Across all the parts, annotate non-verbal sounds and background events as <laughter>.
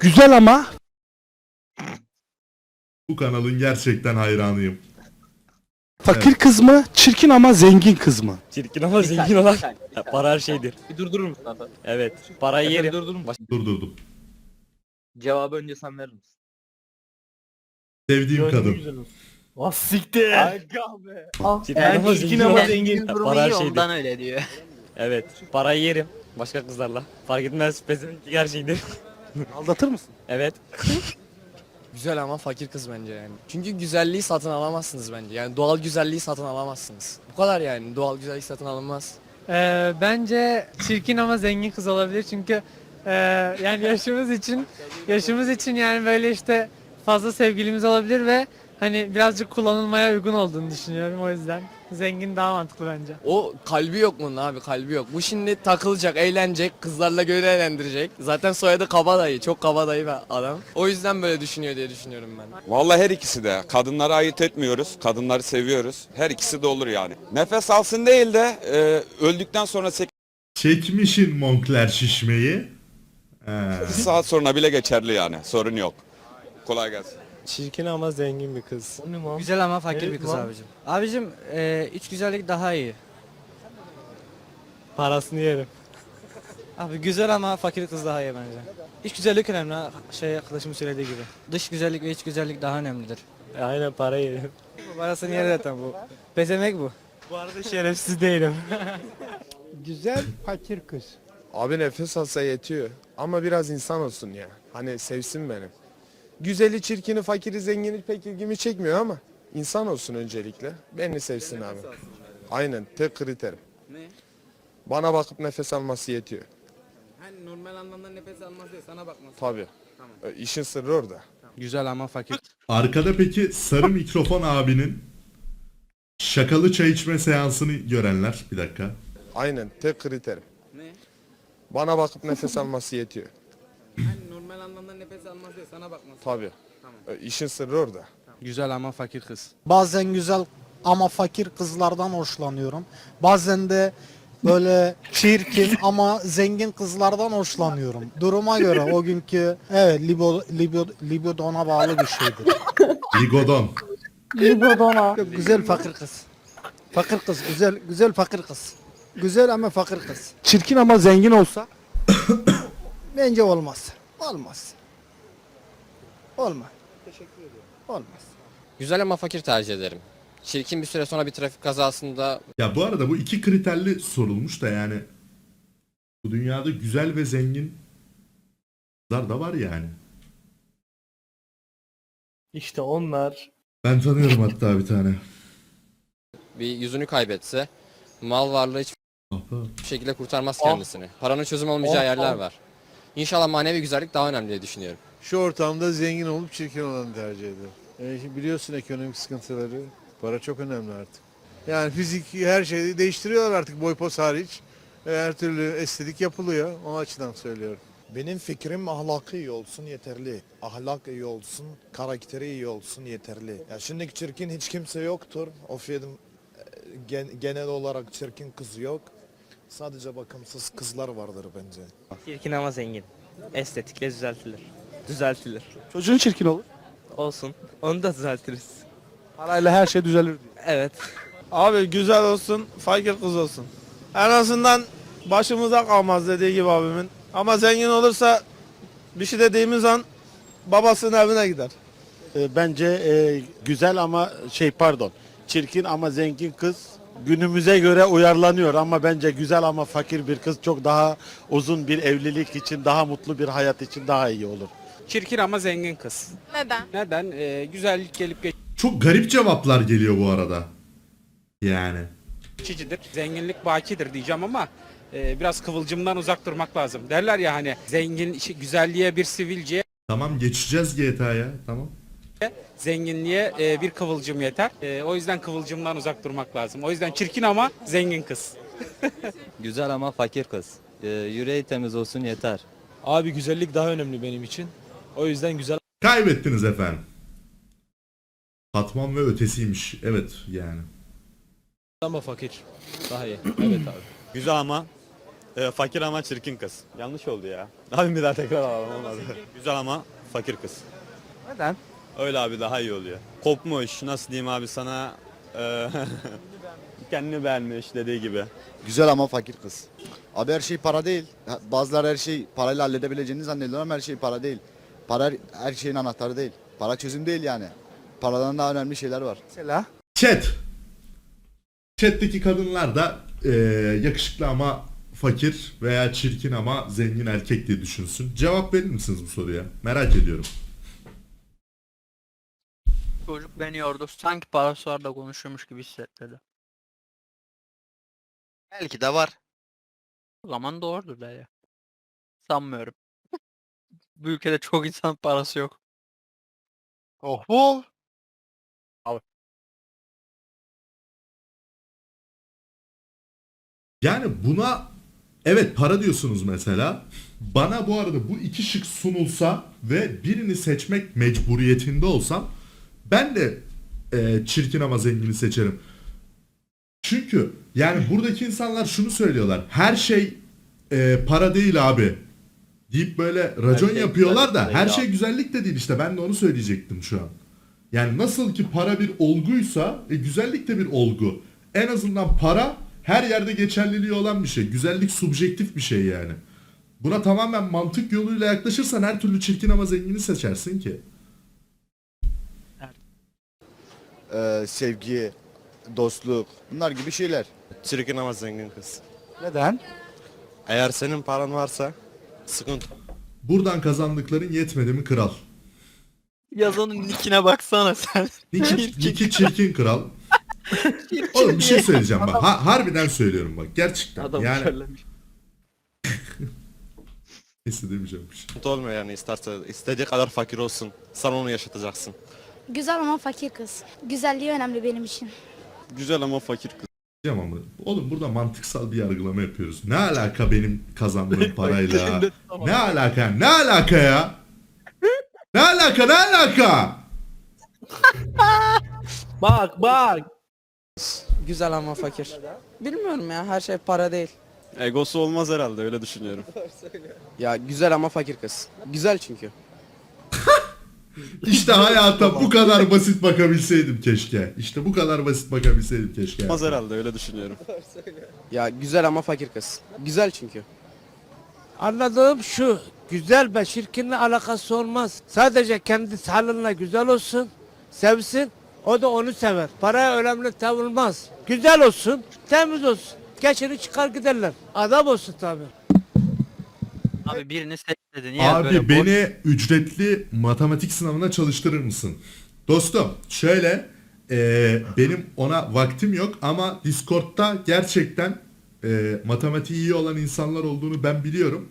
Güzel ama Bu kanalın gerçekten hayranıyım. fakir kız mı? Çirkin ama zengin kız mı? Çirkin ama zengin olan Ya, para her şeydir. Bir durdurur musun abi? Evet. Parayı Efendim, yerim. durdurur musun? Durdurdum. Cevabı önce sen verir misin? Sevdiğim kadın. Ah siktir. Aga be. Çirkin Yani ama zengin ama olan zengin. Ya, para her şeydir. öyle diyor. Evet. Parayı yerim. Başka kızlarla. Fark etmez. Pezevenk her şeydir. <laughs> Aldatır mısın? Evet. <laughs> Güzel ama fakir kız bence yani. Çünkü güzelliği satın alamazsınız bence. Yani doğal güzelliği satın alamazsınız. Bu kadar yani. Doğal güzellik satın alınmaz. Ee, bence çirkin ama zengin kız olabilir çünkü e, yani yaşımız için yaşımız için yani böyle işte fazla sevgilimiz olabilir ve hani birazcık kullanılmaya uygun olduğunu düşünüyorum o yüzden zengin daha mantıklı bence. O kalbi yok bunun abi kalbi yok. Bu şimdi takılacak, eğlenecek, kızlarla göre eğlendirecek. Zaten soyadı kabadayı. Çok kabadayı bir adam. O yüzden böyle düşünüyor diye düşünüyorum ben. Vallahi her ikisi de. Kadınları ayırt etmiyoruz. Kadınları seviyoruz. Her ikisi de olur yani. Nefes alsın değil de e, öldükten sonra 8 Çekmişin monkler şişmeyi. He. saat sonra bile geçerli yani. Sorun yok. Kolay gelsin. Çirkin ama zengin bir kız. Güzel ama fakir bir kız abicim. Abicim e, iç güzellik daha iyi. Parasını yerim. Abi güzel ama fakir kız daha iyi bence. İç güzellik önemli ha, şey arkadaşımın söylediği gibi. Dış güzellik ve iç güzellik daha önemlidir. Aynen parayı yerim. Parasını yer zaten bu. Pezemek bu. Bu arada şerefsiz değilim. <laughs> Güzel fakir kız. Abi nefes alsa yetiyor. Ama biraz insan olsun ya. Hani sevsin beni. Güzeli, çirkini, fakiri, zengini pek ilgimi çekmiyor ama insan olsun öncelikle. Beni sevsin abi. Aynen tek kriterim. Ne? Bana bakıp nefes alması yetiyor. Hani normal anlamda nefes almaz diye sana bakmaz. Tabii. E, İşin sırrı orada. Güzel ama fakir. Arkada peki sarı mikrofon abinin şakalı çay içme seansını görenler. Bir dakika. Aynen tek kriterim. Ne? Bana bakıp nefes alması yetiyor. Nefes almaz diye sana bakmaz. Tabii. E, İşin sırrı orada. Güzel ama fakir kız. Bazen güzel ama fakir kızlardan hoşlanıyorum. Bazen de böyle çirkin <laughs> ama zengin kızlardan hoşlanıyorum. Duruma göre o günkü evet libo, libo, libidona bağlı bir şeydir. Ligodon. güzel fakir kız. Fakir kız, güzel güzel fakir kız. Güzel ama fakir kız. Çirkin ama zengin olsa <coughs> Bence olmaz. Olmaz. Olmaz. Teşekkür ederim. Olmaz. Güzel ama fakir tercih ederim. Çirkin bir süre sonra bir trafik kazasında Ya bu arada bu iki kriterli sorulmuş da yani bu dünyada güzel ve zengin kızlar da var yani. İşte onlar. Ben tanıyorum hatta bir tane. bir yüzünü kaybetse mal varlığı hiçbir Aha. şekilde kurtarmaz kendisini. Paranın çözüm olmayacağı yerler var. İnşallah manevi güzellik daha önemli diye düşünüyorum. Şu ortamda zengin olup çirkin olanı tercih ederim. E, şimdi biliyorsun ekonomik sıkıntıları. Para çok önemli artık. Yani fizik her şeyi değiştiriyorlar artık boy pos hariç. E, Her türlü estetik yapılıyor. O açıdan söylüyorum. Benim fikrim ahlakı iyi olsun yeterli. Ahlak iyi olsun, karakteri iyi olsun yeterli. Ya şimdiki çirkin hiç kimse yoktur. O film e, gen- genel olarak çirkin kız yok. Sadece bakımsız kızlar vardır bence. Çirkin ama zengin. Estetikle düzeltilir. Düzeltilir. çocuğun çirkin olur. Olsun. Onu da düzeltiriz. Parayla her şey düzelir diyor. Evet. Abi güzel olsun, fakir kız olsun. En azından başımıza kalmaz dediği gibi abimin. Ama zengin olursa bir şey dediğimiz an babasının evine gider. bence e, güzel ama şey pardon çirkin ama zengin kız günümüze göre uyarlanıyor ama bence güzel ama fakir bir kız çok daha uzun bir evlilik için daha mutlu bir hayat için daha iyi olur. Çirkin ama zengin kız. Neden? Neden? Ee, güzellik gelip Çok garip cevaplar geliyor bu arada. Yani. geçicidir. Zenginlik bakidir diyeceğim ama e, biraz kıvılcımdan uzak durmak lazım. Derler ya hani zengin güzelliğe bir sivilce, Tamam geçeceğiz GTA'ya. Tamam. zenginliğe e, bir kıvılcım yeter. E, o yüzden kıvılcımdan uzak durmak lazım. O yüzden çirkin ama zengin kız. <laughs> Güzel ama fakir kız. yüreği temiz olsun yeter. Abi güzellik daha önemli benim için. O yüzden güzel Kaybettiniz efendim. Katman ve ötesiymiş. Evet yani. ama fakir. Daha iyi. Evet abi. Güzel ama e, fakir ama çirkin kız. Yanlış oldu ya. Abi bir daha tekrar alalım olmadı. Güzel ama fakir kız. Neden? Öyle abi daha iyi oluyor. Kopmuş nasıl diyeyim abi sana e, <laughs> kendini beğenmiş dediği gibi. Güzel ama fakir kız. Abi her şey para değil. Ha, Bazıları her şey parayla halledebileceğini zannediyorlar ama her şey para değil. Para her şeyin anahtarı değil. Para çözüm değil yani. Paradan daha önemli şeyler var. Mesela? Chat. Chat'teki kadınlar da e, yakışıklı ama fakir veya çirkin ama zengin erkek diye düşünsün. Cevap verir misiniz bu soruya? Merak ediyorum. Çocuk beni yordu. Sanki parası var da konuşuyormuş gibi hissettirdi. Belki de var. O zaman doğrudur da ya. Sanmıyorum. Bu ülkede çok insan parası yok. Oh bu. Yani buna evet para diyorsunuz mesela. Bana bu arada bu iki şık sunulsa ve birini seçmek mecburiyetinde olsam ben de e, çirkin ama zengini seçerim. Çünkü yani buradaki insanlar şunu söylüyorlar. Her şey e, para değil abi. Deyip böyle racon şey yapıyorlar da her şey güzellik de değil işte. Ben de onu söyleyecektim şu an. Yani nasıl ki para bir olguysa e, güzellik de bir olgu. En azından para her yerde geçerliliği olan bir şey. Güzellik subjektif bir şey yani. Buna tamamen mantık yoluyla yaklaşırsan her türlü çirkin ama zengini seçersin ki. Ee, sevgi, dostluk bunlar gibi şeyler. Çirkin ama zengin kız. Neden? Eğer senin paran varsa sıkıntı Buradan kazandıkların yetmedi mi kral? Yazanın nickine baksana sen. Niki, <laughs> Niki çirkin kral. Oğlum bir şey söyleyeceğim bak. Ha, harbiden söylüyorum bak. Gerçekten. Adam yani söylemiş. <laughs> neyse demeyeceğim bir şey. olmuyor yani isterse istediği kadar fakir olsun. Sen onu yaşatacaksın. Güzel ama fakir kız. Güzelliği önemli benim için. Güzel ama fakir kız. Diyeceğim ama oğlum burada mantıksal bir yargılama yapıyoruz. Ne alaka benim kazandığım <laughs> parayla? ne alaka? Ne alaka ya? Ne alaka? Ne alaka? <laughs> Bak bak. Güzel ama fakir. Bilmiyorum ya her şey para değil. Egosu olmaz herhalde öyle düşünüyorum. <laughs> Ya güzel ama fakir kız. Güzel çünkü. İşte hayata bu kadar basit bakabilseydim keşke. İşte bu kadar basit bakabilseydim keşke. herhalde öyle düşünüyorum. <laughs> Ya güzel ama fakir kız. Güzel çünkü. Anladığım şu. Güzel ve çirkinle alakası olmaz. Sadece kendi halinle güzel olsun. Sevsin. O da onu sever. Paraya önemli tavılmaz. Güzel olsun. Temiz olsun. Geçini çıkar giderler. Adam olsun tabi. Abi birini seç dedi. Niye Abi böyle boş- beni ücretli matematik sınavına çalıştırır mısın? Dostum şöyle e, benim ona vaktim yok ama Discord'da gerçekten e, matematiği iyi olan insanlar olduğunu ben biliyorum.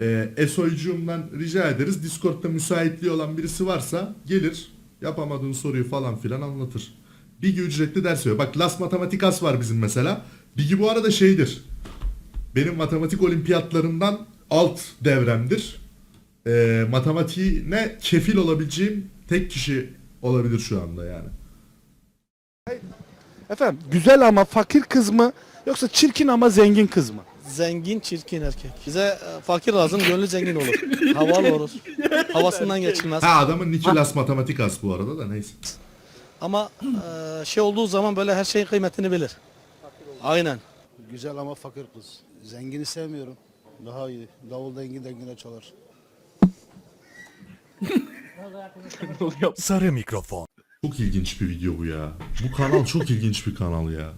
E, Esoycuğumdan rica ederiz. Discord'da müsaitliği olan birisi varsa gelir yapamadığın soruyu falan filan anlatır. Bilgi ücretli ders veriyor. Bak Las Matematikas var bizim mesela. Bilgi bu arada şeydir. Benim matematik olimpiyatlarından alt devremdir. Ee, matematiğine kefil olabileceğim tek kişi olabilir şu anda yani. Efendim güzel ama fakir kız mı yoksa çirkin ama zengin kız mı? Zengin çirkin erkek. Bize e, fakir lazım gönlü zengin olur. <laughs> Havalı olur. Havasından geçilmez. Ha adamın Niki Las Matematikas bu arada da neyse. Ama e, şey olduğu zaman böyle her şeyin kıymetini bilir. Aynen. Güzel ama fakir kız. Zengini sevmiyorum. Daha iyi. Davul dengi dengine çalar. Sarı mikrofon. Çok ilginç bir video bu ya. Bu kanal çok ilginç bir kanal ya.